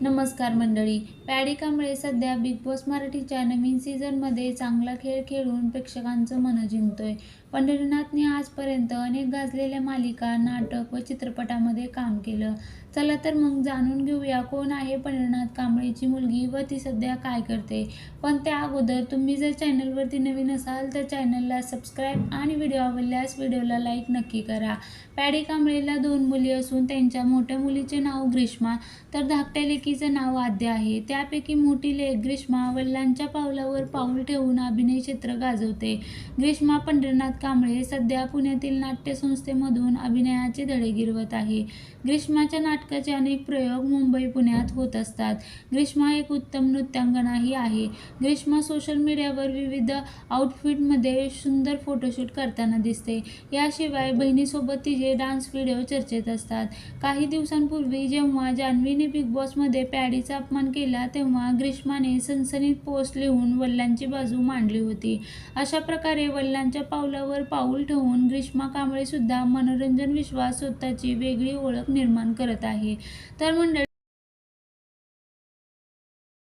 नमस्कार मंडळी. पॅडी कांबळे सध्या बिग बॉस मराठीच्या नवीन सीझनमध्ये चांगला खेळ खेळून प्रेक्षकांचं मन जिंकतोय. पंढरीनाथने आजपर्यंत अनेक गाजलेल्या मालिका नाटक व चित्रपटामध्ये काम केलं. चला तर मग जाणून घेऊया कोण आहे पंढरीनाथ कांबळेची मुलगी व ती सध्या काय करते. पण त्या अगोदर तुम्ही जर चॅनलवरती नवीन असाल तर चॅनलला सबस्क्राईब आणि व्हिडिओ आवडल्यास व्हिडिओला लाईक नक्की करा. पॅडी कांबळेला दोन मुली असून त्यांच्या मोठ्या मुलीचे नाव ग्रीष्मा. तर धाकट्या लेकीचं नाव आद्य आहे. त्यापैकी मोठी लेख ग्रीष्मा वडिलांच्या पावलावर पाऊल ठेवून अभिनय क्षेत्र गाजवते. ग्रीष्मा पंढरीनाथ कांबळे सध्या पुण्यातील नाट्यसंस्थेमधून अभिनयाचे धडे गिरवत आहे. ग्रीष्माच्या नाटकाचे अनेक प्रयोग मुंबई पुण्यात होत असतात. ग्रीष्मा एक उत्तम नृत्यांगनाही आहे. ग्रीष्मा सोशल मीडियावर विविध आउटफिटमध्ये सुंदर फोटोशूट करताना दिसते. याशिवाय बहिणीसोबत तिचे डान्स व्हिडिओ चर्चेत असतात. काही दिवसांपूर्वी जेव्हा जान्हवीने बिग बॉसमध्ये पॅडीचा अपमान केला तेव्हा ग्रीष्माने सनसनीत पोस्ट लिहून वडिलांची बाजू मांडली होती. अशा प्रकारे वडिलांच्या पावलावर पाऊल ठेवून ग्रीष्मा कांबळे सुद्धा मनोरंजन विश्वास स्वतःची वेगळी ओळख निर्माण करत आहे. तर मंडळी